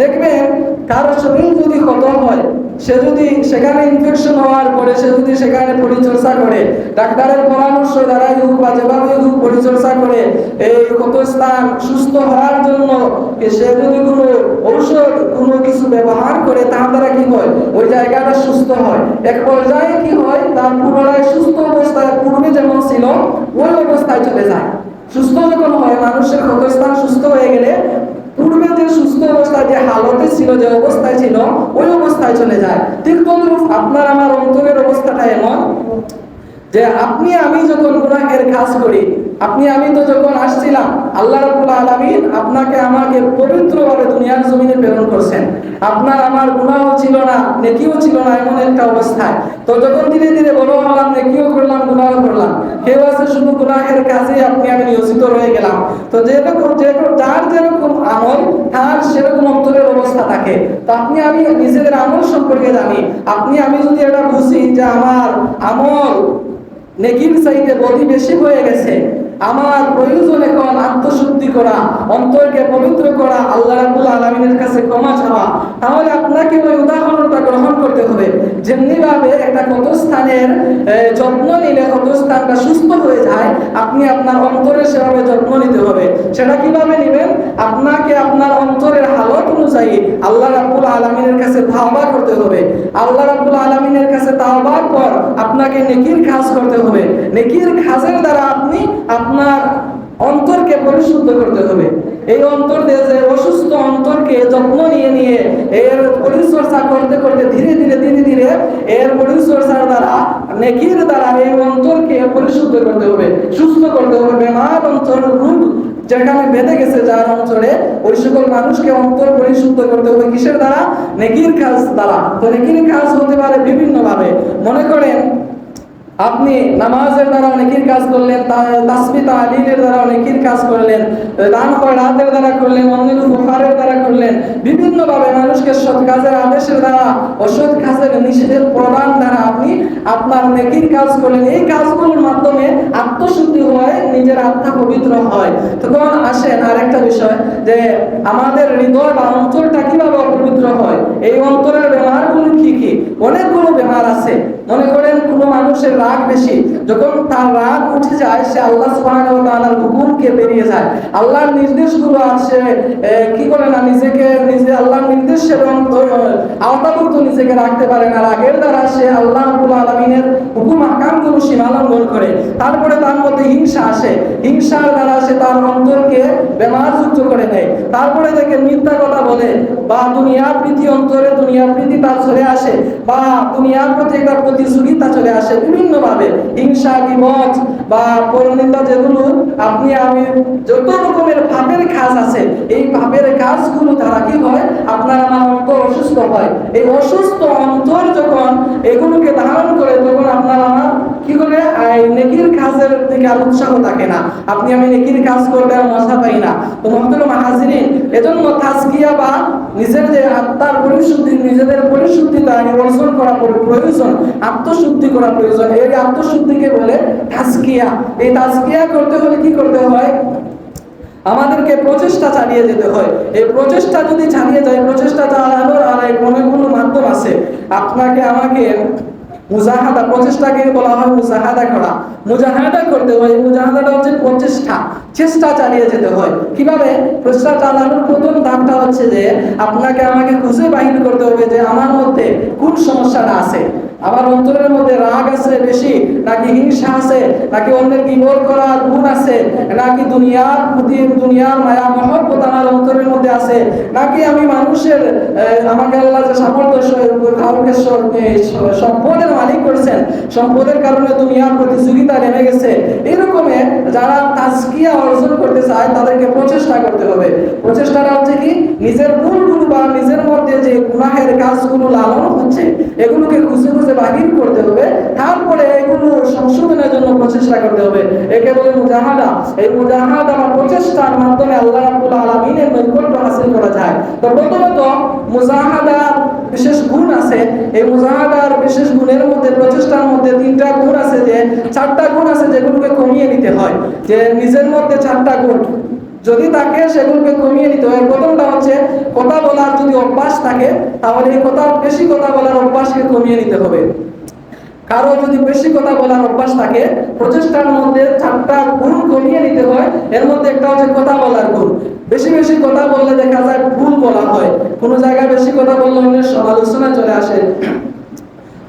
দেখবেন কারও শরীর যদি ক্ষত হয়, সে যদি সেখানে ইনফেকশন হওয়ার পরে, সে যদি সেখানে পরিচর্যা করে, ডাক্তারের পরামর্শ দ্বারাই হোক বা যেভাবে হোক পরিচর্যা করে, এই ক্ষত স্থান সুস্থ হওয়ার জন্য সে যদি কোনো ঔষধ, কোনো কিছু ব্যবহার করে, তার দ্বারা কি হয়? ওই জায়গাটা সুস্থ হয়। এক পর্যায়ে কি হয়? তার পুনরায় সুস্থ অবস্থায়, পূর্বে যেমন ছিল, ওই অবস্থায় চলে যায়। সুস্থ যখন হয়, মানুষের ক্ষতস্থান সুস্থ হয়ে গেলে পূর্বে যে সুস্থ অবস্থায়, যে হালতে ছিল, যে অবস্থায় ছিল, ওই অবস্থায় চলে যায়। ঠিক আপনার আমার অন্তরের অবস্থাটা এমন যে আপনি, আমি যখন ওনাকে কাজ করি আপনি, আমি তো যখন আসছিলাম, আল্লাহ রাব্বুল আলামিন আপনাকে আমাকে পবিত্রভাবে দুনিয়ার জমিনে প্রেরণ করছেন। আপনার আমার গুণাও ছিল না, নেকিও ছিল না এমন একটা অবস্থায়। তো যখন ধীরে ধীরে বড় হলাম, নেকিও করলাম গুনাহ করলাম। কেউ আছে শুধু গুনাহের কাজে আপনি, আমি নিয়োজিত রয়ে গেলাম। তো যেরকম যেরকম, যার যেরকম আমল, তার সেরকম অন্তরের অবস্থা থাকে। তো আপনি, আমি নিজেদের আমল সম্পর্কে জানি। আপনি, আমি যদি এটা বুঝি যে আমার আমল নেকির চাইতে বদি বেশি হয়ে গেছে আমার প্রয়োজন এখন আত্মশুদ্ধি করা, অন্তরকে পবিত্র করা, আল্লাহ রাব্বুল আলামিনের কাছে ক্ষমা চাওয়া। তাহলে আপনাকে ওই উদাহরণটা গ্রহণ করতে হবে। যেমনি ভাবে একটা ক্ষত স্থানের যত্ন নিলে ক্ষত স্থানটা সুস্থ হয়ে যায়, আপনি আপনার অন্তরের সেভাবে যত্ন নিতে হবে। সেটা কীভাবে নেবেন? আপনাকে আপনার অন্তরের হালত অনুযায়ী আল্লাহ রাব্বুল আলামিনের কাছে তাওবা করতে হবে। আল্লাহ রাব্বুল আলামিনের কাছে তাওবার পর আপনাকে নেকির কাজ করতে হবে। নেকির কাজের দ্বারা আপনি অন্তরকে পরিশুদ্ধ করতে হবে। এই অন্তর দিয়ে যে অসুস্থ অন্তরকে যত্ন নিয়ে নিয়ে এর পরিচর্যা করতে করতে ধীরে ধীরে ধীরে ধীরে এর পরিচর্যার দ্বারা, নেকির দ্বারা এই অন্তরকে পরিশুদ্ধ করতে হবে, সুস্থ করতে হবে। বেমার অন্তর রূপ যেখানে বেঁধে গেছে, যার অঞ্চলে ওই সকল মানুষকে অন্তর পরিশুদ্ধ করতে হবে কিসের দ্বারা? নেকির কাজ দ্বারা। তো নেকির কাজ হতে পারে বিভিন্নভাবে। মনে করেন আপনি নামাজের দ্বারা অনেকের কাজ করলেন তাসমি তালিলের দ্বারা অনেকের কাজ করলেন দান খয়রাতের দ্বারা করলেন, অন্যের উপহারের দ্বারা করলেন বিভিন্ন ভাবে মানুষকে সৎ কাজের আদেশের দ্বারা, অসৎ কাজের নিষেধের প্রদান দ্বারা আপনি আপনার নেকির কাজ করলেন। এই কাজগুলোর মাধ্যমে আত্মশুদ্ধি হয় নিজের আত্মা পবিত্র হয়। তখন আসেন আরেকটা বিষয় যে আমাদের হৃদয় বা অন্তরটা কীভাবে অপবিত্র হয়? এই অন্তরের বেমারগুলো কি কি অনেকগুলো বেমার আছে। মনে করেন কোনো মানুষের রাগ বেশি। যখন তার রাগ উঠে যায়, সে আল্লাহ তাআলার হুকুমকে বেরিয়ে যায়। আল্লাহর নির্দেশগুলো আর সে কি করে না, নিজেকে, নিজে আল্লাহর নিজেকে রাখতে পারে না। রাগের দ্বারা সে আল্লাহ আলামিনের হুকুম করে। তারপরে তার মধ্যে হিংসা আসে। হিংসার দ্বারা সে তার অন্তরকে বেমারযুক্ত করে দেয় তারপরে থেকে মিথ্যা কথা বলে। বা দুনিয়ার প্রীতি অন্তরে দুনিয়ার প্রীতি তার চলে আসে। বা দুনিয়ার প্রতি একটা প্রতিযোগিতা চলে আসে। বা যেগুলো, আপনি আমি যত রকমের পাপের কাজ আছে, এই পাপের কাজগুলো দ্বারা কি হয়? আপনার আমার অন্তর অসুস্থ হয়। এই অসুস্থ অন্তর যখন এগুলোকে ধারণ করে, তখন আপনার আমার কি করে নেকির কাজের দিকে আর উৎসাহ থাকে না। আপনি আমি নেকির কাজ করলে আর মজা পাই না। তো এজন্য তাজকিয়া বা নিজের যে আত্মার পরিশুদ্ধি, নিজেদের পরিশুদ্ধিতা অর্জন করা প্রয়োজন আত্মশুদ্ধি করা প্রয়োজন। এই আত্মশুদ্ধিকে বলে তাজকিয়া। এই তাজকিয়া করতে হলে কি করতে হয়? আমাদেরকে প্রচেষ্টা চালিয়ে যেতে হয়। এই প্রচেষ্টা যদি চালিয়ে যায়, প্রচেষ্টা চালানোর আর এক অনেকগুলো মাধ্যম আছে। আপনাকে, আমাকে মুজাহাদা প্রচেষ্টাকে বলা হয় মুজাহাদা করা মুজাহাদা করতে হয়, মুজাহাদাটা হচ্ছে প্রচেষ্টা। চেষ্টা চালিয়ে যেতে হয়। কীভাবে? প্রচেষ্টা চালানোর প্রথম ধাপটা হচ্ছে যে, আপনাকে আমাকে খুঁজে বাহির করতে হবে যে আমার মধ্যে কোন সমস্যাটা আছে। আমার অন্তরের মধ্যে রাগ আছে বেশি, নাকি হিংসা আছে, নাকি অন্যের বিপদ করার গুণ আছে, নাকি দুনিয়ার প্রতি দুনিয়ার মায়া মহব্বত আমার অন্তরের মধ্যে আছে, নাকি আমি মানুষের আমাকে আল্লাহ যে সামর্থ্য সম্পদের মালিক করেছেন, সম্পদের কারণে দুনিয়ার প্রতিযোগিতা নেমে গেছে, এরকমে যারা তাজকিয়া অর্জন করতে চায়, তাদেরকে প্রচেষ্টা করতে হবে। প্রচেষ্টাটা হচ্ছে কি? নিজের মধ্যে যে গুনাহের কাজগুলো লালন হচ্ছে, এগুলোকে খুঁজে খুঁজে বাহির করতে হবে। তারপরে এগুলো সংশোধনের জন্য প্রচেষ্টা করতে হবে। একে বলে মুজাহাদা। এই মুজাহাদা বা প্রচেষ্টার মাধ্যমে আল্লাহ রাব্বুল আলামিনের নৈকট্য হাসিল করা যায়। তো প্রথমত, মুজাহাদার বিশেষ গুণ আছে। এই মুজাহাদার বিশেষ গুণের মধ্যে, প্রচেষ্টার মধ্যে তিনটা গুণ আছে যে, চারটা গুণ আছে যেগুলোকে কমিয়ে নিতে হয়। যে নিজের মধ্যে চারটা গুণ। যদি তাকে সেগুলোকে কমিয়ে নিতে হয় প্রথমটা হচ্ছে কথা বলার যদি অভ্যাস থাকে, তাহলে কথা, বেশি কথা বলার অভ্যাসকে কমিয়ে নিতে হবে। কারও যদি বেশি কথা বলার অভ্যাস থাকে, প্রচেষ্টার মধ্যে চারটা গুণ কমিয়ে নিতে হয়, এর মধ্যে একটা হচ্ছে কথা বলার গুণ। বেশি বেশি কথা বললে দেখা যায় ভুল বলা হয়। কোনো জায়গায় বেশি কথা বললে অন্যের সমালোচনা চলে আসে।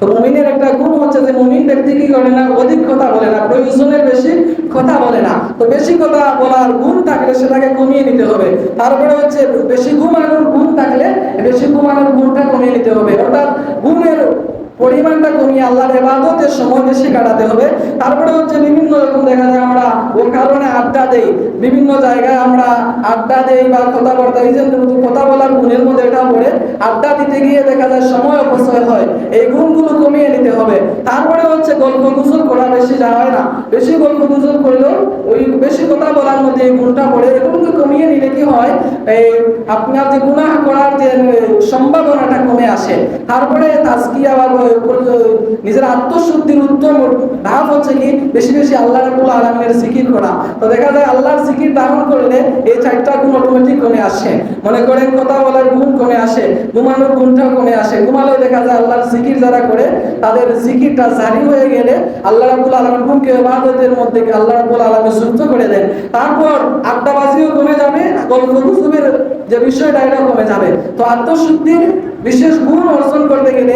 তো মুমিনের একটা গুণ হচ্ছে যে মুমিন ব্যক্তি কি করে না, অধিক কথা বলে না প্রয়োজনের বেশি কথা বলে না। তো বেশি কথা বলার গুণ থাকলে সেটাকে কমিয়ে নিতে হবে। তারপরে হচ্ছে বেশি ঘুমানোর গুণ থাকলে বেশি ঘুমানোর গুণটা কমিয়ে নিতে হবে। অর্থাৎ ঘুমের পরিমাণটা কমিয়ে আল্লাহর ইবাদতের সময় বেশি কাটাতে হবে। তারপরে হচ্ছে বিভিন্ন রকম দেখা যায় আমরা ও কারণে আড্ডা দেই। বিভিন্ন জায়গায় আমরা আড্ডা দেই বা কথাবার্তা, এই যে কথা বলার গুণের মধ্যে এটা পড়ে, আড্ডা দিতে গিয়ে দেখা যায় সময় অপচয় হয়। এই গুণগুলো কমিয়ে নিতে হবে। তারপরে হচ্ছে গল্প গুজব করা বেশি যায় না। বেশি গল্প গুজব করলেও ওই বেশি কথা বলার মধ্যে এই গুণটা পড়ে। এগুলোকে কমিয়ে নিলে কি হয়? এই আপনার যে গুনাহ করার যে সম্ভাবনাটা কমে আসে। তারপরে তাজকিয়া বা নিজের আত্মশুদ্ধির উত্তম ধাপ হচ্ছে কি? বেশি বেশি আল্লাহ রাবুল আলমের জিকির করা। তো দেখা যায় আল্লাহর জিকির ধারণ করলে এই চারটা গুণ অটোমেটিক কমে আসে। মনে করেন কথা বলার গুণ কমে আসে, ঘুমানোর গুণটাও কমে আসে। ঘুমালেও দেখা যায় আল্লাহর জিকির যারা করে, তাদের জিকিরটা জারি হয়ে গেলে আল্লাহ রাবুল আলমের গুণকে ইবাদতের মধ্যে আল্লাহ রাবুল আলমে যুক্ত করে দেন। তারপর আড্ডাবাজিও কমে যাবে, গল্প যে বিষয়টা এটা কমে যাবে। তো আত্মশুদ্ধির বিশেষ গুণ অর্জন করতে গেলে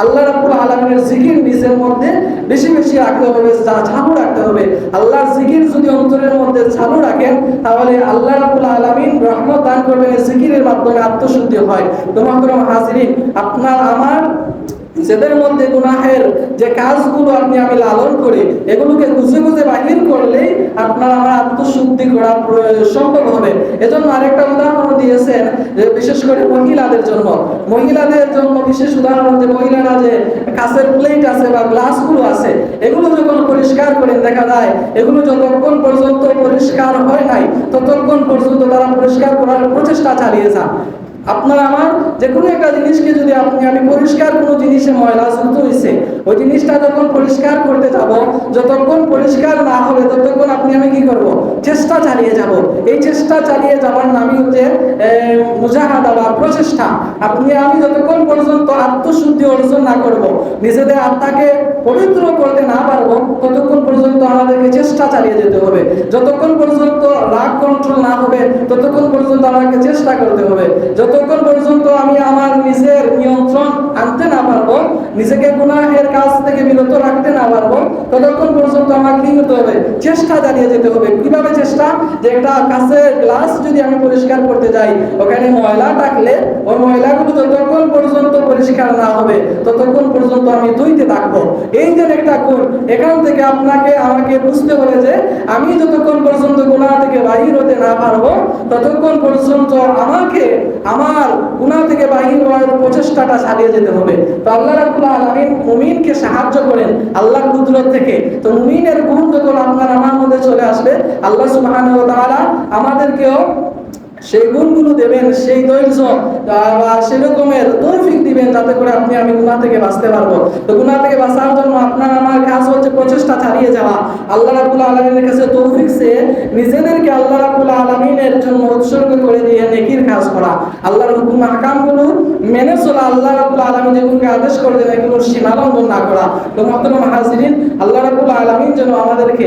আল্লাহ রাব্বুল আলামিনের জিকির নিজের মধ্যে বেশি বেশি রাখতে হবে, যা চালু রাখতে হবে। আল্লাহর জিকির যদি অন্তরের মধ্যে চালু রাখেন, তাহলে আল্লাহ রাব্বুল আলামিন রহমত দান করবেন জিকিরের মাধ্যমে আত্মশুদ্ধি হয়। তো মহতরম হাজিরিন, আপনার, আমার নিজেদের মধ্যে গুনাহের যে কাজগুলো আপনি আমি লালন করি, এগুলোকে খুঁজে খুঁজে বাহির করলেই আপনার আমার আত্মশুদ্ধি করা সম্ভব হবে। এজন্য আরেকটা উদাহরণ দিয়েছেন যে বিশেষ করে মহিলাদের জন্য। মহিলাদের জন্য বিশেষ উদাহরণ যে মহিলারা যে কাঁচের প্লেট আছে বা গ্লাসগুলো আছে, এগুলো যখন পরিষ্কার করে দেখা যায়, এগুলো যতক্ষণ পর্যন্ত পরিষ্কার হয় নাই, ততক্ষণ পর্যন্ত তারা পরিষ্কার করার প্রচেষ্টা চালিয়ে যান। আপনার আমার যে কোনো একটা জিনিসকে যদি আপনি আমি পরিষ্কার কোনো জিনিসে ময়লা যুক্ত হয়েছে, ওই জিনিসটা যখন পরিষ্কার করতে যাব, যতক্ষণ পরিষ্কার না হবে, ততক্ষণ আপনি আমি কি করব? চেষ্টা চালিয়ে যাব। এই চেষ্টা চালিয়ে যাওয়ার নামই হচ্ছে মুজাহাদা বা প্রচেষ্টা। আপনি আমি যতক্ষণ পর্যন্ত আত্মশুদ্ধি অর্জন না করব, নিজেদের আত্মাকে পবিত্র করতে না পারব, ততক্ষণ পর্যন্ত আমাদেরকে চেষ্টা চালিয়ে যেতে হবে। যতক্ষণ পর্যন্ত রাগ কন্ট্রোল না হবে, ততক্ষণ পর্যন্ত আমাকে চেষ্টা করতে হবে। যতক্ষণ পর্যন্ত আমি আমার নিজের নিয়ন্ত্রণ আনতে না পারব, নিজেকে গুনাহের কাজ থেকে বিরত রাখতে না পারব, ততক্ষণ পর্যন্ত আমাকে কি হতে হবে? চেষ্টা চালিয়ে যেতে হবে। কীভাবে চেষ্টা? যে একটা কাছের গ্লাস যদি আমি পরিষ্কার করতে যাই, ওখানে ময়লা থাকলে ওই ময়লাগুলো যতক্ষণ পর্যন্ত পরিষ্কার না হবে, ততক্ষণ পর্যন্ত আমি ধুইতে থাকব। এই যে একটা গুণ, এখান থেকে আপনাকে আমাকে বুঝতে হবে যে আমি যতক্ষণ পর্যন্ত গুণা থেকে বাহির হতে না পারব, ততক্ষণ পর্যন্ত আমাকে আমার গুণা থেকে বাহির হওয়ার প্রচেষ্টাটা চালিয়ে যেতে হবে। তো আল্লাহ রাব্বুল আলামিন মুমিনকে সাহায্য করেন আল্লাহর কুদরত থেকে। তো মুমিনের গুণ যখন আপনার আমার মধ্যে চলে আসবে, আল্লাহ তাআলা আমাদেরকেও সেই গুণগুলো দেবেন, সেই ধৈর্য বা সেরকমের তৌফিক দিবেন যাতে করে আপনি, আমি গুনাহ থেকে বাঁচতে পারব। তো গুনাহ থেকে বাঁচার জন্য আপনার আমার কাজ হচ্ছে প্রচেষ্টা চালিয়ে যাওয়া। আল্লাহ রাব্বুল আলামিনের কাছে তৌফিক চেয়ে নিজেদেরকে আল্লাহ রাব্বুল আলামিনের জন্য উৎসর্গ করে দিয়ে নেকির কাজ করা। আল্লাহর হুকুম, আহকামগুলো মেনে চলা, আল্লাহ রাব্বুল আলামিন যেগুলোকে আদেশ করে দেন, এগুলোর সীমা লঙ্ঘন না করা। তো মহতরম হাজিরিন, আল্লাহ রাব্বুল আলামিন যেন আমাদেরকে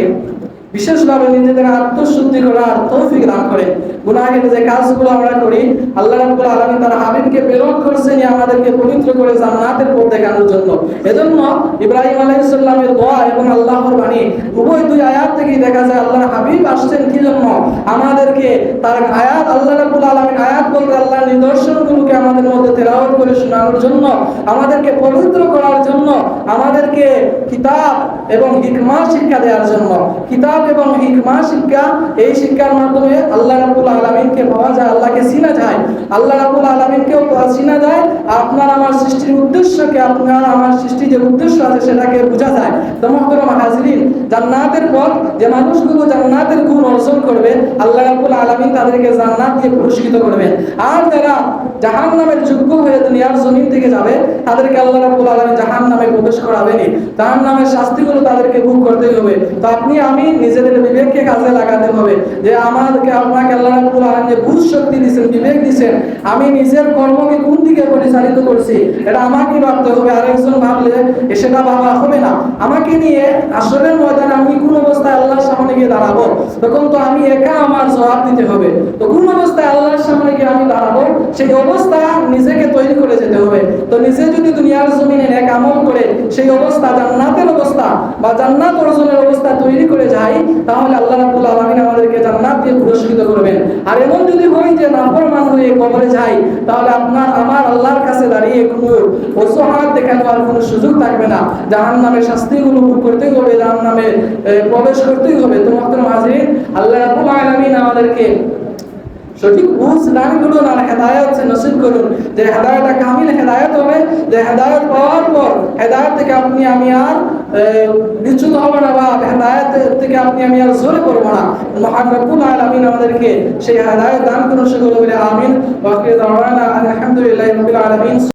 বিশেষভাবে নিজেদের আত্মশুদ্ধি করার তৌফিক দান করেন গুনাহের যে কাজগুলো আমরা করি, আল্লাহ রাব্বুল আলামিন তার হাবিবকে প্রেরণ করেছেন আমাদেরকে পবিত্র করে জান্নাতের পথ দেখানোর জন্য। এজন্য ইব্রাহিম আলাইহিস সালামের দোয়া এবং আল্লাহর বাণী উভয় দুই আয়াত থেকেই দেখা যায় আল্লাহর হাবিব আসছেন কি জন্য? আমাদেরকে তার আয়াত, আল্লাহ রাব্বুল আলামিন আয়াত বলতে আল্লাহর নিদর্শনগুলোকে আমাদের মধ্যে তেলাওয়াত করে শোনানোর জন্য, আমাদেরকে পবিত্র করার জন্য, আমাদেরকে কিতাব এবং হিকমা শিক্ষা দেওয়ার জন্য, কিতাব এবং হিকমা শিক্ষা, এই শিক্ষার মাধ্যমে আল্লাহ রাব্বুল আলামিনকে পাওয়া যায়, আল্লাহকে চিনা যায়। আল্লাহ রাব্বুল আলামিনকেও চিনা যায়। আপনার আমার সৃষ্টির উদ্দেশ্যকে, আপনার আমার সৃষ্টির যে উদ্দেশ্য আছে সেটাকে বোঝা যায়। তো মহতরম হাজরিন, জান্নাতের পর যে মানুষগুলো জান্নাতের গুণ অর্জন করবে, আল্লাহ রাব্বুল আলামিন তাদেরকে জান্নাত দিয়ে পুরস্কৃত করবেন আর যারা জাহান্নামের যোগ্য হয়ে দুনিয়ার জমিন থেকে যাবে, তাদেরকে আল্লাহ রাব্বুল আলামিন জাহান্নামে প্রবেশ করাবেনই। জাহান্নামের শাস্তিগুলো তাদেরকে ভোগ করতে হবে। তো আপনি, আমি নিজেদের বিবেককে কাজে লাগাতে হবে যে আমাদেরকে আপনাকে আল্লাহ রাব্বুল আলামিন যে বুঝ শক্তি দিয়েছেন বিবেক দিয়েছেন আমি নিজের কর্মকে কোন দিকে পরিচালিত করছি, এটা আমাকেই ভাবতে হবে। আরেকজন ভাবলে সেটা ভাবা হবে না। আমাকে নিয়ে আসরের ময়দানে আমি কোন অবস্থায় আল্লাহর সামনে গিয়ে দাঁড়াবো? তখন তো আমি একা আমার জবাব দিতে হবে। তো কোন অবস্থায় আল্লাহর সামনে গিয়ে আমি দাঁড়াবো? সেই অবস্থা নিজেকে তৈরি করে যেতে হবে। তো নিজে যদি দুনিয়ার জমিনে এক আমল করে, সেই অবস্থা অবস্থা বা জান্নাত অর্জনের অবস্থা তৈরি করে যাই, তাহলে আল্লাহ রাব্বুল আলামিন আমাদেরকে জান্নাত দিয়ে পুরস্কৃত করবেন। আর এমন যদি হয় যে নাফরমান হয়ে কবরে যাই, তাহলে আপনার, আমার আল্লাহর কাছে দাঁড়িয়ে কোনো অসহায় দেখানো আর কোনো সুযোগ থাকবে না? জাহান শাস্তিগুলো ভোগ করতেই হবে জাহান প্রবেশ করতেই হবে। তো মহতরম হাজির আল্লাহ রাব্বুল আলামিন আমাদেরকে সঠিক বুঝ দান করুন আর হেদায়ত নসিব করুন। যে হেদায়তটা কামিল হেদায়ত হবে, যে হেদায়ত পাওয়ার পর, হেদায়ত থেকে আপনি, আমি আর বিচ্যুত হব না বা হেদায়ত থেকে আপনি আমি আর জোরে করব না। মহান রব্বুল আলামিন আমাদেরকে সেই হেদায়ত দান করুন, সেগুলো বলে আমিন। বাকি দাওয়ানা আলহামদুলিল্লাহি রাব্বিল আলামিন।